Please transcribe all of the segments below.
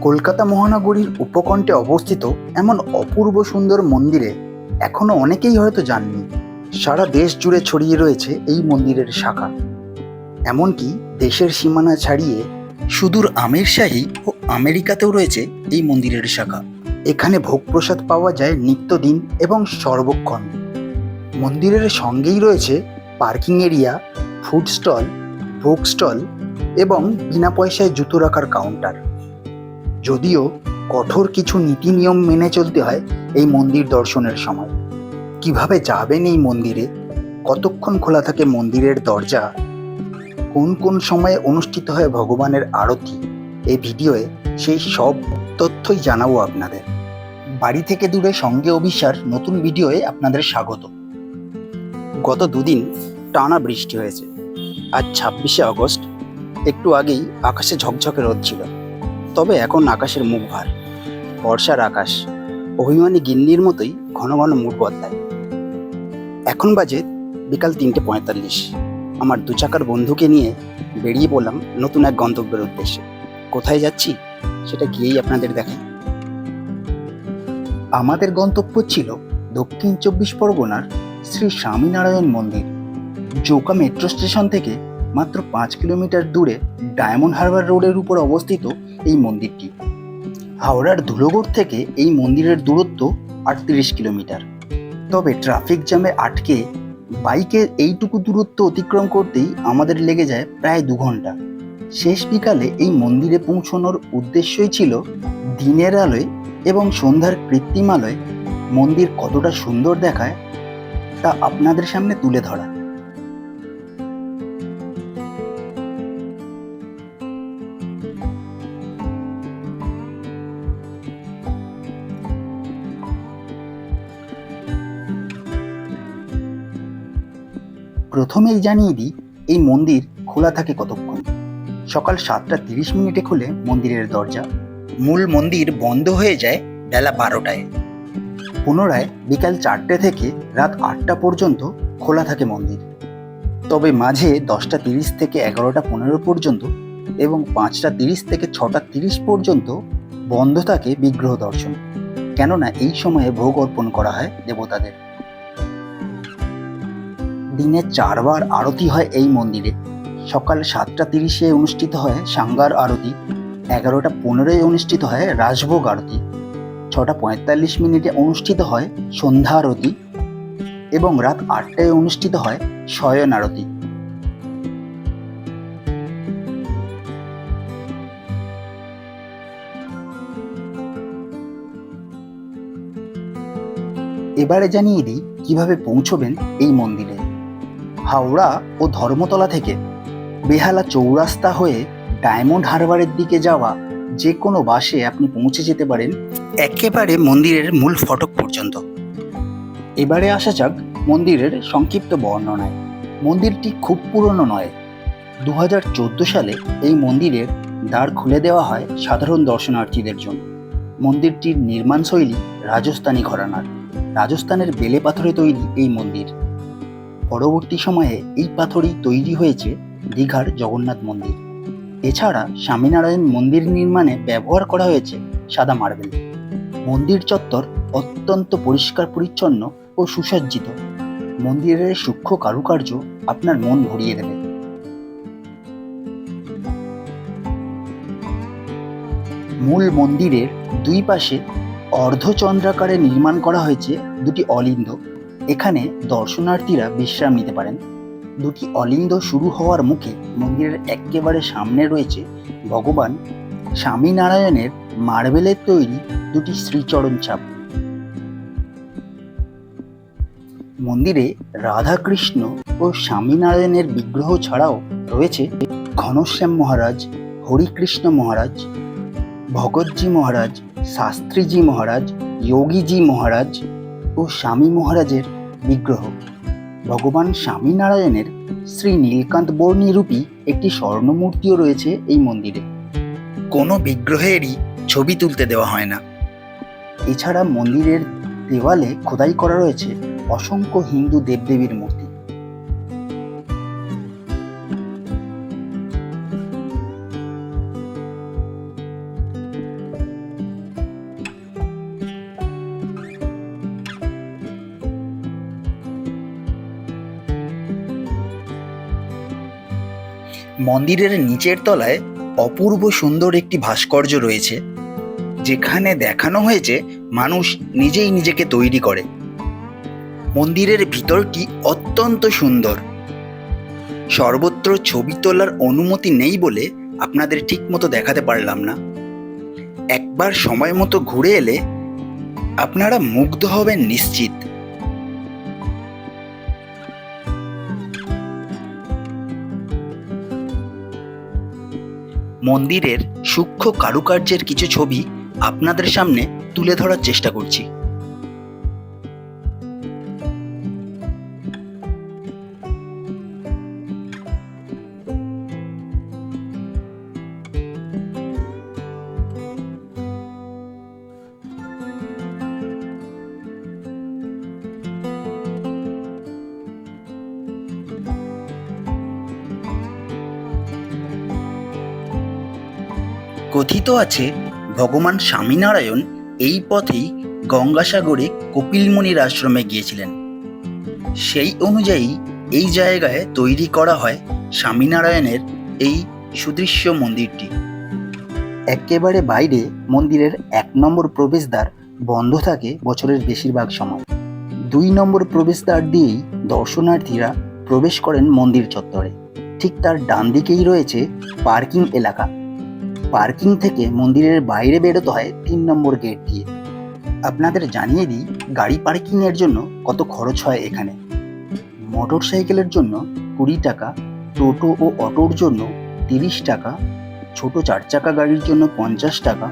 কলকাতা মহানগরীর উপকণ্ঠে অবস্থিত এমন অপূর্ব সুন্দর মন্দিরে এখনও অনেকেই হয়তো যাননি সারা দেশ জুড়ে ছড়িয়ে রয়েছে এই মন্দিরের শাখা। এমনকি দেশের সীমানা ছাড়িয়ে সুদূর আমিরশাহী ও আমেরিকাতেও রয়েছে এই মন্দিরের শাখা। এখানে ভোগ প্রসাদ পাওয়া যায় নিত্যদিন এবং সর্বক্ষণ। মন্দিরের সঙ্গেই রয়েছে পার্কিং এরিয়া, ফুড স্টল, ভোগ স্টল এবং বিনা পয়সায় জুতো রাখার কাউন্টার। যদিও কঠোর কিছু নীতি নিয়ম মেনে চলতে হয় এই মন্দির দর্শনের সময়। কীভাবে যাবেন এই মন্দিরে? কতক্ষণ খোলা থাকে মন্দিরের দরজা? কোন কোন সময়ে অনুষ্ঠিত হয় ভগবানের আরতি? এই ভিডিওয়ে সেই সব তথ্যই জানাব আপনাদের। বাড়ি থেকে দূরে সঙ্গে অভিসার নতুন ভিডিওয়ে আপনাদের স্বাগত। গত দুদিন টানা বৃষ্টি হয়েছে। আজ ছাব্বিশে আগস্ট। একটু আগেই আকাশে ঝকঝকে রোদ ছিল। তবে এখন আকাশের মুখ ভার, বর্ষার আকাশ, অভিমানী গিন্নির মতোই ঘন ঘন মুড বদলায়। এখন বাজে বিকাল তিনটে পঁয়তাল্লিশ। আমার দু চাকার বন্ধুকে নিয়ে বেরিয়ে পড়লাম নতুন এক গন্তব্যের উদ্দেশ্যে। কোথায় যাচ্ছি সেটা গিয়েই আপনাদের দেখাই। আমাদের গন্তব্য ছিল দক্ষিণ চব্বিশ পরগনার শ্রী স্বামীনারায়ণ মন্দির জোকা মেট্রো স্টেশন থেকে মাত্র পাঁচ কিলোমিটার দূরে ডায়মন্ড হারবার রোডের উপর অবস্থিত এই মন্দিরটি। হাওড়ার ধুলোগড় থেকে এই মন্দিরের দূরত্ব আটত্রিশ কিলোমিটার। তবে ট্রাফিক জ্যামে আটকে বাইকের এইটুকু দূরত্ব অতিক্রম করতেই আমাদের লেগে যায় প্রায় দু ঘণ্টা। শেষ বিকালে এই মন্দিরে পৌঁছানোর উদ্দেশ্যই ছিল দিনের আলোয় এবং সন্ধ্যার কৃত্রিম আলোয় মন্দির কতটা সুন্দর দেখায় তা আপনাদের সামনে তুলে ধরা। প্রথমেই জানিয়ে দিই, এই মন্দির খোলা থাকে কতক্ষণ? সকাল সাতটা তিরিশ মিনিটে খুলে মন্দিরের দরজা। মূল মন্দির বন্ধ হয়ে যায় বেলা বারোটায়। পুনরায় বিকাল চারটে থেকে রাত আটটা পর্যন্ত খোলা থাকে মন্দির। তবে মাঝে দশটা তিরিশ থেকে এগারোটা পনেরো পর্যন্ত এবং পাঁচটা তিরিশ থেকে ছটা তিরিশ পর্যন্ত বন্ধ থাকে বিগ্রহ দর্শন। কেননা এই সময়ে ভোগ অর্পণ করা হয় দেবতাদের। দিনে চারবার আরতি হয় এই মন্দিরে। সকাল সাতটা তিরিশে অনুষ্ঠিত হয় সাঙ্গার আরতি, এগারোটা পনেরোয় অনুষ্ঠিত হয় রাজভোগ আরতি, ছটা পঁয়তাল্লিশ মিনিটে অনুষ্ঠিত হয় সন্ধ্যা আরতি এবং রাত আটটায় অনুষ্ঠিত হয় শয়ন আরতি। এবারে জানিয়ে দিই কীভাবে পৌঁছবেন এই মন্দিরে। হাওড়া ও ধর্মতলা থেকে বেহালা চৌরাস্তা হয়ে ডায়মন্ড হারবারের দিকে যাওয়া যে কোনো বাসে আপনি পৌঁছে যেতে পারেন একেবারে মন্দিরের মূল ফটক পর্যন্ত। এবারে আসা যাক মন্দিরের সংক্ষিপ্ত বর্ণনায়। মন্দিরটি খুব পুরনো নয়। দু সালে এই মন্দিরের দ্বার খুলে দেওয়া হয় সাধারণ দর্শনার্থীদের জন্য। মন্দিরটির নির্মাণশৈলী রাজস্থানী ঘরানার। রাজস্থানের বেলে পাথরে তৈরি এই মন্দির। পরবর্তী সময়ে এই পাথরই তৈরি হয়েছে দীঘার জগন্নাথ মন্দির। এছাড়া স্বামীনারায়ণ মন্দির নির্মাণে ব্যবহার করা হয়েছে সাদা মার্বেল। মন্দির চত্বর অত্যন্ত পরিষ্কার পরিচ্ছন্ন ও সুসজ্জিত। মন্দিরের সূক্ষ্ম কারুকার্য আপনার মন ভরিয়ে দেবে। মূল মন্দিরের দুই পাশে অর্ধচন্দ্রাকারে নির্মাণ করা হয়েছে দুটি অলিন্দ। এখানে দর্শনার্থীরা বিশ্রাম নিতে পারেন। দুটি অলিন্দ শুরু হওয়ার মুখে মন্দিরের একেবারে সামনে রয়েছে ভগবান স্বামীনারায়ণের মার্বেলের তৈরি দুটি শ্রীচরণ ছাপ। মন্দিরে রাধাকৃষ্ণ ও স্বামীনারায়ণের বিগ্রহ ছাড়াও রয়েছে ঘনশ্যাম মহারাজ, হরিকৃষ্ণ মহারাজ, ভগৎজি মহারাজ, শাস্ত্রীজি মহারাজ, যোগীজি মহারাজ ও স্বামী মহারাজের বিগ্রহ। ভগবান স্বামীনারায়ণের শ্রী নীলকান্ত বর্ণীরূপী একটি স্বর্ণমূর্তিও রয়েছে এই মন্দিরে। কোনো বিগ্রহেরই ছবি তুলতে দেওয়া হয় না। এছাড়া মন্দিরের দেওয়ালে খোদাই করা রয়েছে অসংখ্য হিন্দু দেবদেবীর মূর্তি। মন্দিরের নিচের তলায় অপূর্ব সুন্দর একটি ভাস্কর্য রয়েছে, যেখানে দেখানো হয়েছে মানুষ নিজেই নিজেকে তৈরি করে। মন্দিরের ভিতরটি অত্যন্ত সুন্দর। সর্বত্র ছবি তোলার অনুমতি নেই বলে আপনাদের ঠিক মতো দেখাতে পারলাম না। একবার সময় মতো ঘুরে এলে আপনারা মুগ্ধ হবেন নিশ্চিত। মন্দিরের সূক্ষ্ম কারুকার্যের কিছু ছবি আপনাদের সামনে তুলে ধরার চেষ্টা করছি। কথিত আছে, ভগবান স্বামীনারায়ণ এই পথেই গঙ্গাসাগরে কপিলমুনির আশ্রমে গিয়েছিলেন। সেই অনুযায়ী এই জায়গায় তৈরি করা হয় স্বামীনারায়ণের এই সুদৃশ্য মন্দিরটি। একেবারে বাইরে মন্দিরের এক নম্বর প্রবেশদ্বার বন্ধ থাকে বছরের বেশিরভাগ সময়। দুই নম্বর প্রবেশদ্বার দিয়েই দর্শনার্থীরা প্রবেশ করেন মন্দির চত্বরে। ঠিক তার ডান দিকেই রয়েছে পার্কিং এলাকা। পার্কিং থেকে মন্দিরের বাইরে বেরোতে হয় তিন নম্বর গেট দিয়ে। আপনাদের জানিয়ে দিই, গাড়ি পার্কিংয়ের জন্য কত খরচ হয় এখানে? মোটর সাইকেলের জন্য কুড়ি টাকা, টোটো ও অটোর জন্য তিরিশ টাকা, ছোট চার চাকা গাড়ির জন্য পঞ্চাশ টাকা,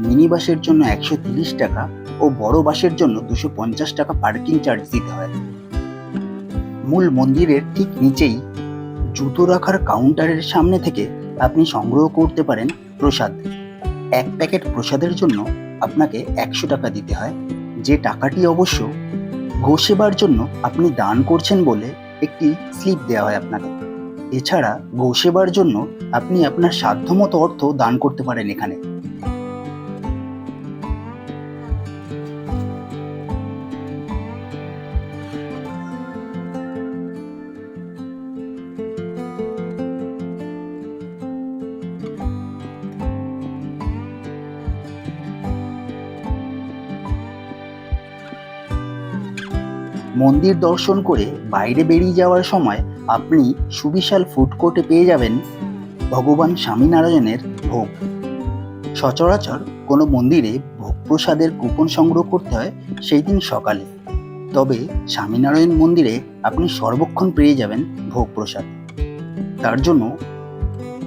মিনি বাসের জন্য একশো তিরিশ টাকা ও বড় বাসের জন্য দুশো পঞ্চাশ টাকা পার্কিং চার্জ দিতে হয়। মূল মন্দিরের ঠিক নিচেই জুতো রাখার কাউন্টারের সামনে থেকে আপনি সংগ্রহ করতে পারেন প্রসাদ এক প্যাকেট প্রসাদের জন্য আপনাকে একশো টাকা দিতে হয়। যে টাকাটি অবশ্য গোসেবার জন্য আপনি দান করছেন বলে একটি স্লিপ দেওয়া হয় আপনাকে। এছাড়া গোসেবার জন্য আপনি আপনার সাধ্যমতো অর্থ দান করতে পারেন এখানে। মন্দির দর্শন করে বাইরে বেরিয়ে যাওয়ার সময় আপনি সুবিশাল ফুড কোর্টে পেয়ে যাবেন ভগবান স্বামীনারায়ণের ভোগ। সচরাচর কোনো মন্দিরে ভোগ প্রসাদের কুপন সংগ্রহ করতে হয় সেই দিন সকালে। তবে স্বামীনারায়ণ মন্দিরে আপনি সর্বক্ষণ পেয়ে যাবেন ভোগ প্রসাদ। তার জন্য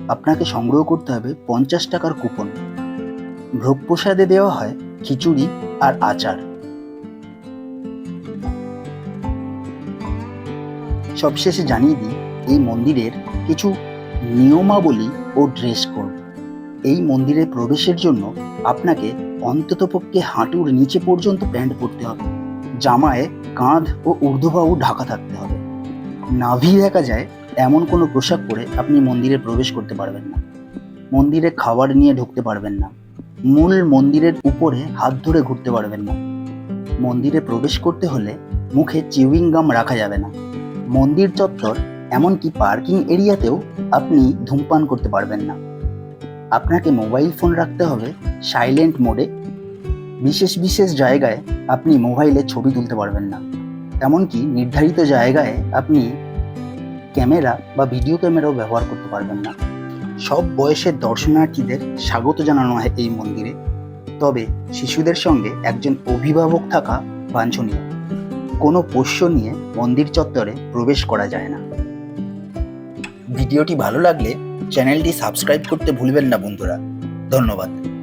আপনাকে সংগ্রহ করতে হবে পঞ্চাশ টাকার কুপন ভোগ প্রসাদে দেওয়া হয় খিচুড়ি আর আচার। সবশেষে জানিয়ে দিই, এই মন্দিরের কিছু নিয়মাবলী ও ড্রেস কোড। এই মন্দিরে প্রবেশের জন্য আপনাকে অন্ততপক্ষে হাঁটুর নিচে পর্যন্ত প্যান্ট পরতে হবে। জামায় কাঁধ ও ঊর্ধ্ববাহু ঢাকা থাকতে হবে। নাভি দেখা যায়, এমন কোনো পোশাক পরে আপনি মন্দিরে প্রবেশ করতে পারবেন না। মন্দিরে খাবার নিয়ে ঢুকতে পারবেন না। মূল মন্দিরের উপরে হাত ধরে ঘুরতে পারবেন না। মন্দিরে প্রবেশ করতে হলে মুখে চিউইং গাম রাখা যাবে না। মন্দির চত্বর এমনকি পার্কিং এরিয়াতেও আপনি ধূমপান করতে পারবেন না। আপনাকে মোবাইল ফোন রাখতে হবে সাইলেন্ট মোডে। বিশেষ বিশেষ জায়গায় আপনি মোবাইলে ছবি তুলতে পারবেন না। এমনকি নির্ধারিত জায়গায় আপনি ক্যামেরা বা ভিডিও ক্যামেরাও ব্যবহার করতে পারবেন না। সব বয়সের দর্শনার্থীদের স্বাগত জানানো হয় এই মন্দিরে। তবে শিশুদের সঙ্গে একজন অভিভাবক থাকা বাঞ্ছনীয়। কোনো পোষ্য নিয়ে মন্দির চত্বরে প্রবেশ করা যায় না। ভিডিওটি ভালো লাগলে চ্যানেলটি সাবস্ক্রাইব করতে ভুলবেন না বন্ধুরা। ধন্যবাদ।